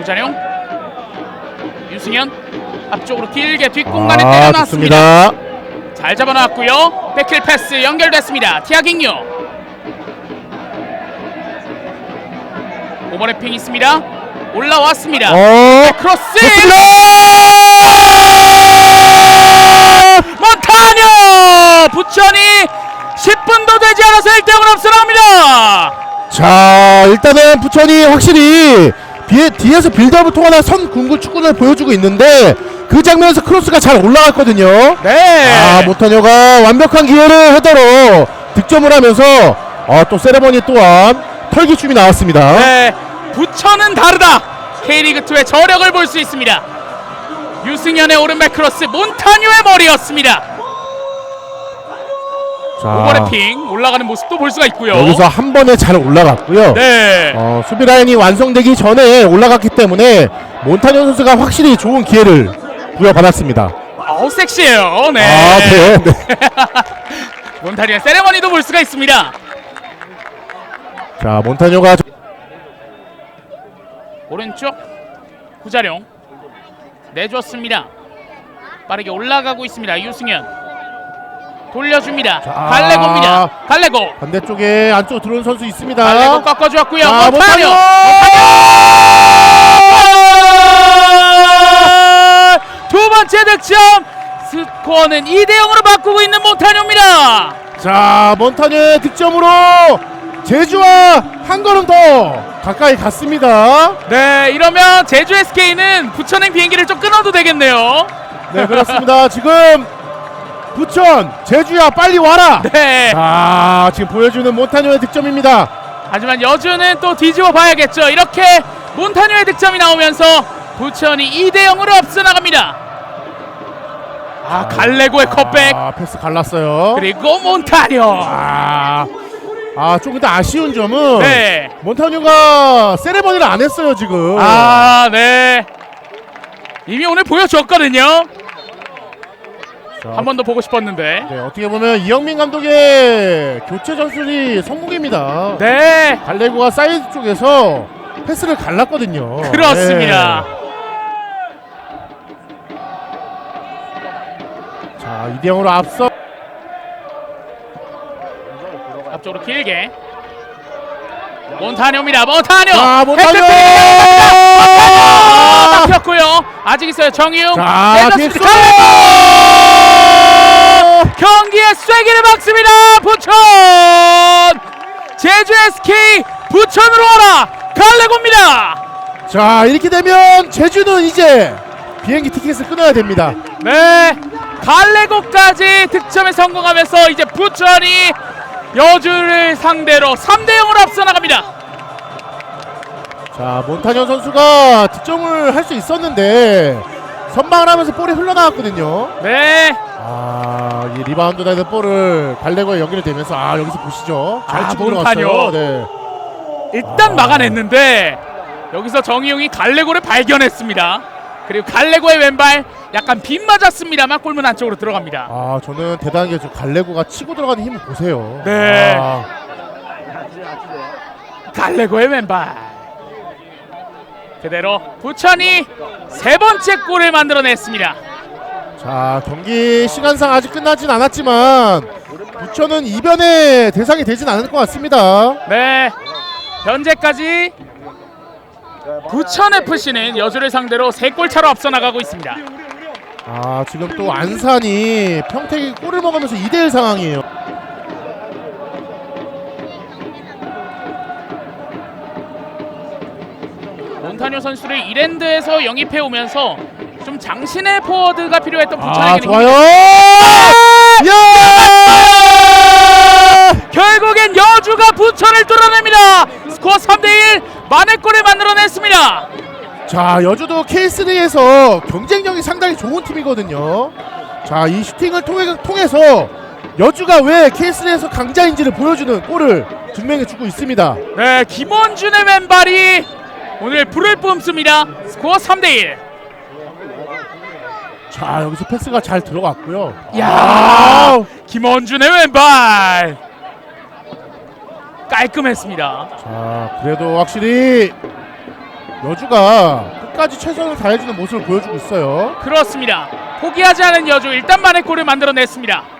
구자룡 유승현 앞쪽으로 길게 뒷공간에 아, 때려놨습니다. 좋습니다. 잘 잡아놨고요. 백킬 패스 연결됐습니다. 티아깅요. 오버래핑 있습니다. 올라왔습니다. 어, 크로스 좋습니다. 몬타뇨 부천이 10분도 되지 않아서 1대0으로 앞서나갑니다. 자, 일단은 부천이 확실히 뒤에, 뒤에서 빌드업을 통한 선 궁구 축구를 보여주고 있는데 그 장면에서 크로스가 잘 올라갔거든요. 네. 아, 모타녀가 완벽한 기회를 헤더로 득점을 하면서 아, 또 세레머니 또한 털기춤이 나왔습니다. 네. 부천은 다르다. K리그2의 저력을 볼 수 있습니다. 유승현의 오른발 크로스 몬타뇨의 머리였습니다. 자, 오버래핑 올라가는 모습도 볼 수가 있고요. 여기서 한 번에 잘 올라갔고요. 네. 어, 수비 라인이 완성되기 전에 올라갔기 때문에 몬타뇨 선수가 확실히 좋은 기회를 부여받았습니다. 어우 섹시해요. 네. 아, 네. 네. 몬타뇨의 세레머니도 볼 수가 있습니다. 자, 몬타뇨가 저- 오른쪽 구자룡 내줬습니다. 빠르게 올라가고 있습니다. 유승현 돌려줍니다. 자. 갈레고입니다. 갈레고 반대쪽에 안쪽 들어온 선수 있습니다. 갈레고 꺾어주었고요. 자, 몬타뇨 두 번째 득점 스코어는 2대 0으로 바꾸고 있는 몬타뇨입니다. 자, 몬타뇨의 득점으로 제주와 한 걸음 더 가까이 갔습니다. 네 이러면 제주 SK는 부천행 비행기를 좀 끊어도 되겠네요. 네, 그렇습니다. 지금 부천, 제주야 빨리 와라. 네. 자, 지금 보여주는 몬타뇨의 득점입니다. 하지만 여주는 또 뒤집어 봐야겠죠. 이렇게 몬타뇨의 득점이 나오면서 부천이 2대 0으로 앞서 나갑니다. 아 갈레고의 컷백 아, 패스 갈랐어요. 그리고 몬타뇨. 아, 아, 조금 더 아쉬운 점은 네. 몬타뇨가 세레머니를 안 했어요 지금. 아 네. 이미 오늘 보여줬거든요. 자, 한번 더 보고 싶었는데. 네, 어떻게 보면 이영민 감독의 교체 전술이 성공입니다. 네. 갈레고가 사이드 쪽에서 패스를 갈랐거든요. 그렇습니다. 네. 자, 이대영으로 앞서 앞쪽으로 길게. 몬타뇨입니다. 몬타뇨. 자, 몬타뇨! 아, 막혔고요. 아직 있어요. 정희웅. 자, 내줬습니다. 딥스! 경기의 쐐기를 막습니다. 부천. 제주 SK 부천으로 와라. 갈레고입니다. 자, 이렇게 되면 제주는 이제 비행기 티켓을 끊어야 됩니다. 네. 갈레고까지 득점에 성공하면서 이제 부천이 여주를 상대로 3대 0으로 앞서 나갑니다. 자, 몬타뇨 선수가 득점을 할 수 있었는데 선방을 하면서 볼이 흘러나왔거든요. 네. 아, 이 리바운드 되는 볼을 갈레고에 연결되면서 아, 여기서 보시죠. 잘 아, 치고. 들어갔어요. 네. 일단 아. 막아냈는데 여기서 정희용이 갈레고를 발견했습니다. 그리고 갈레고의 왼발 약간 빗 맞았습니다만 골문 안쪽으로 들어갑니다. 아, 저는 대단한 게저 갈레고가 치고 들어가는 힘을 보세요. 네. 아, 갈레고의 왼발. 그대로 부천이 세 번째 골을 만들어냈습니다. 자, 경기 시간상 아직 끝나진 않았지만 부천은 이변의 대상이 되진 않을 것 같습니다. 네. 현재까지 부천 FC는 여주를 상대로 세골 차로 앞서 나가고 있습니다. 아, 지금 또 안산이 평택이 골을 먹으면서 2대1 상황이에요. 몬타뇨 선수를 이랜드에서 영입해 오면서 좀 장신의 포워드가 필요했던 아, 부천에게는 좋아요. 야! 결국엔 여주가 부천을 뚫어냅니다. 스코어 3대1 만회골을 만들어냈습니다. 자, 여주도 K3에서 경쟁력이 상당히 좋은 팀이거든요. 자, 이 슈팅을 통해, 통해서 여주가 왜 K3에서 강자인지를 보여주는 골을 증명해 주고 있습니다. 네, 김원준의 왼발이 오늘 불을 뿜습니다. 스코어 3대1. 자, 여기서 패스가 잘 들어갔고요. 야, 아, 김원준의 왼발 깔끔했습니다. 자, 그래도 확실히 여주가 끝까지 최선을 다해주는 모습을 보여주고 있어요. 그렇습니다. 포기하지 않은 여주 일단 만의 골을 만들어냈습니다.